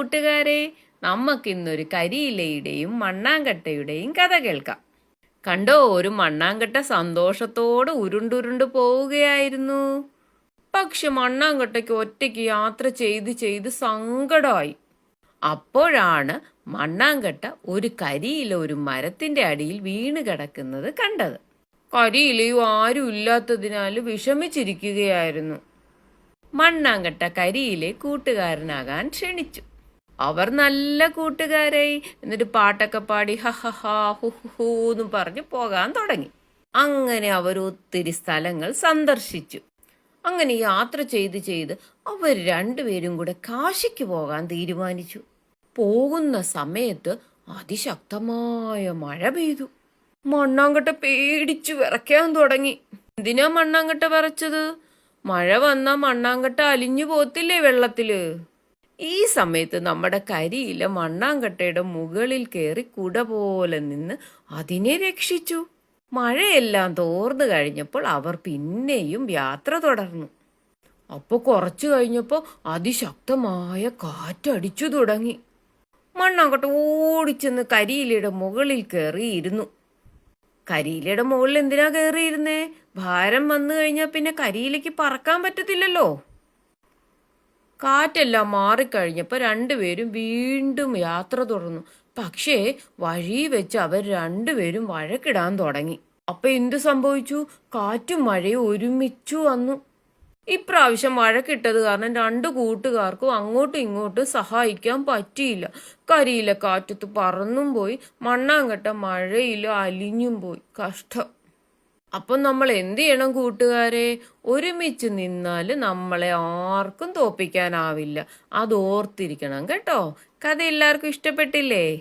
കൂട്ടുകാരെ നമുക്കിന്നൊരു കരിയിലയുടെയും മണ്ണാങ്കട്ടയുടെയും കഥ കേൾക്കാം. കണ്ടോ ഒരു മണ്ണാങ്കട്ട സന്തോഷത്തോടെ ഉരുണ്ടുരുണ്ട് പോവുകയായിരുന്നു. പക്ഷെ മണ്ണാങ്കട്ടയ്ക്ക് ഒറ്റയ്ക്ക് യാത്ര ചെയ്ത് ചെയ്ത് സങ്കടമായി. അപ്പോഴാണ് മണ്ണാങ്കട്ട ഒരു കരിയില ഒരു മരത്തിന്റെ അടിയിൽ വീണ് കിടക്കുന്നത് കണ്ടത്. കരിയിലയും ആരും ഇല്ലാത്തതിനാൽ വിഷമിച്ചിരിക്കുകയായിരുന്നു. മണ്ണാങ്കട്ട കരിയിലെ കൂട്ടുകാരനാകാൻ ക്ഷണിച്ചു. അവർ നല്ല കൂട്ടുകാരായി എന്നിട്ട് പാട്ടൊക്കെ പാടി ഹ ഹ ഹാ ഹു ഹു ഹൂ എന്ന് പറഞ്ഞ് പോകാൻ തുടങ്ങി. അങ്ങനെ അവർ ഒത്തിരി സ്ഥലങ്ങൾ സന്ദർശിച്ചു. അങ്ങനെ യാത്ര ചെയ്ത് ചെയ്ത് അവർ രണ്ടുപേരും കൂടെ കാശിക്ക് പോകാൻ തീരുമാനിച്ചു. പോകുന്ന സമയത്ത് അതിശക്തമായ മഴ പെയ്തു. മണ്ണാങ്കട്ട പേടിച്ചു വിറയ്ക്കാൻ തുടങ്ങി. എന്തിനാ മണ്ണാങ്കട്ട വിറച്ചത്? മഴ വന്നാ മണ്ണാങ്കട്ട അലിഞ്ഞു പോത്തില്ലേ വെള്ളത്തിൽ? ഈ സമയത്ത് നമ്മുടെ കരിയില മണ്ണാങ്കട്ടയുടെ മുകളിൽ കയറി കുട പോലെ നിന്ന് അതിനെ രക്ഷിച്ചു. മഴയെല്ലാം തോർന്നു കഴിഞ്ഞപ്പോൾ അവർ പിന്നെയും യാത്ര തുടർന്നു. അപ്പോൾ കുറച്ചു കഴിഞ്ഞപ്പോൾ അതിശക്തമായ കാറ്റടിച്ചു തുടങ്ങി. മണ്ണാങ്കട്ട ഓടിച്ചെന്ന് കരിയിലയുടെ മുകളിൽ കയറിയിരുന്നു കരിയിലയുടെ മുകളിൽ എന്തിനാ കയറിയിരുന്നേ ഭാരം വന്നു കഴിഞ്ഞാൽ പിന്നെ കരിയിലേക്ക് പറക്കാൻ പറ്റത്തില്ലല്ലോ. കാറ്റെല്ലാം മാറിക്കഴിഞ്ഞപ്പോൾ രണ്ടുപേരും വീണ്ടും യാത്ര തുടർന്നു. പക്ഷേ വഴി വെച്ച് അവർ രണ്ടുപേരും വഴക്കിടാൻ തുടങ്ങി. അപ്പൊ എന്തു സംഭവിച്ചു? കാറ്റും മഴയും ഒരുമിച്ചു വന്നു. ഇപ്രാവശ്യം വഴക്കിട്ടത് കാരണം രണ്ടു കൂട്ടുകാർക്കും അങ്ങോട്ടും ഇങ്ങോട്ടും സഹായിക്കാൻ പറ്റിയില്ല. കരിയിലെ കാറ്റത്ത് പറന്നും പോയി മണ്ണാങ്കട്ട മഴയിൽ അലിഞ്ഞും പോയി. കഷ്ടം. അപ്പം നമ്മൾ എന്ത് ചെയ്യണം കൂട്ടുകാരെ? ഒരുമിച്ച് നിന്നാൽ നമ്മളെ ആർക്കും തോപ്പിക്കാനാവില്ല. അത് ഓർത്തിരിക്കണം കേട്ടോ. കഥ എല്ലാവർക്കും ഇഷ്ടപ്പെട്ടില്ലേ?